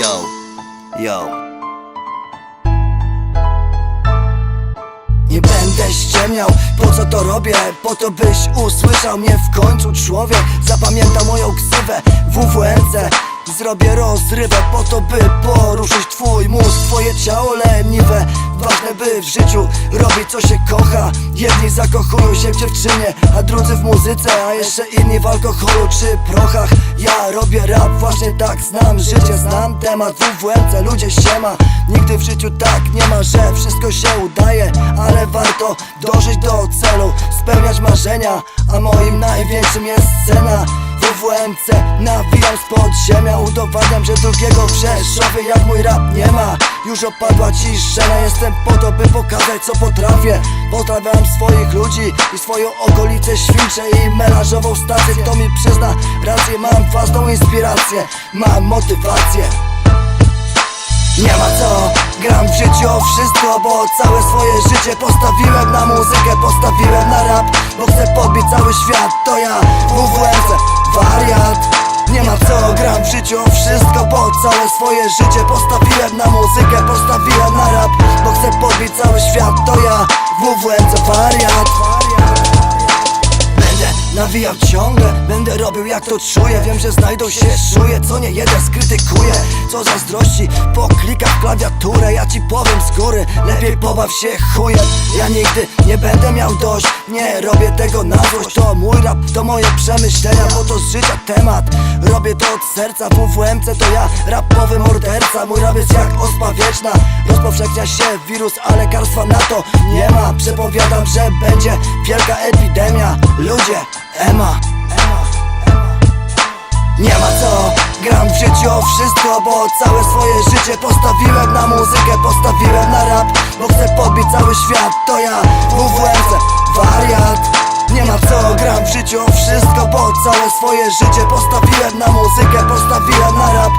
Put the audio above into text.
Yo, yo. Nie będę ściemniał, po co to robię? Po to byś usłyszał mnie w końcu człowiek. Zapamięta moją ksywę WWNC Zrobię rozrywę po to by poruszyć twój mózg. Twoje ciało leniwe Ważne by w życiu robić co się kocha. Jedni zakochują się w dziewczynie, a drudzy w muzyce. A jeszcze inni w alkoholu czy prochach Ja robię rap, właśnie tak znam. Życie Znam temat WWNC, ludzie siema Nigdy w życiu tak nie ma, że wszystko się udaje Ale warto dążyć do celu Spełniać marzenia, a moim największym jest scena. WWMC nawijam z podziemia Udowadniam, że drugiego w Rzeszowie jak mój rap nie ma. Już opadła ciszena, jestem po to by pokazać co potrafię. Pozdrawiam swoich ludzi i swoją okolicę Świncze i melanżową stację. Kto mi przyzna rację, mam ważną inspirację. Mam motywację. Nie ma co, gram w życiu o wszystko Bo całe swoje życie postawiłem na muzykę Postawiłem na rap, bo chcę podbić cały świat. To ja, WWMC, całe swoje życie postawiłem na muzykę Postawiłem na rap, bo chcę podbić cały świat To ja, WWMC, wariat Będę nawijał ciągle, będę robił jak to czuję. Wiem, że znajdą się szuje, co nie jeden skrytykuje Co zazdrości, poklika w klawiaturę. Ja ci powiem z góry, lepiej pobaw się chujem. Ja nigdy nie będę miał dość, nie robię tego na złość. To mój rap, to moje przemyślenia, bo to z życia temat. Robię to od serca, WWMC to ja, rapowy morderca. Mój rap jest jak ospa wieczna, rozpowszechnia się wirus, a lekarstwa na to nie ma. Przepowiadam, że będzie wielka epidemia. Ludzie, Ema. Nie ma co, gram w życiu o wszystko Bo całe swoje życie postawiłem na muzykę Postawiłem na rap, bo chcę podbić cały świat. To ja, WWMC, wariat. Nie ma co, gram w życiu o wszystko Bo całe swoje życie postawiłem na muzykę Postawiłem na rap,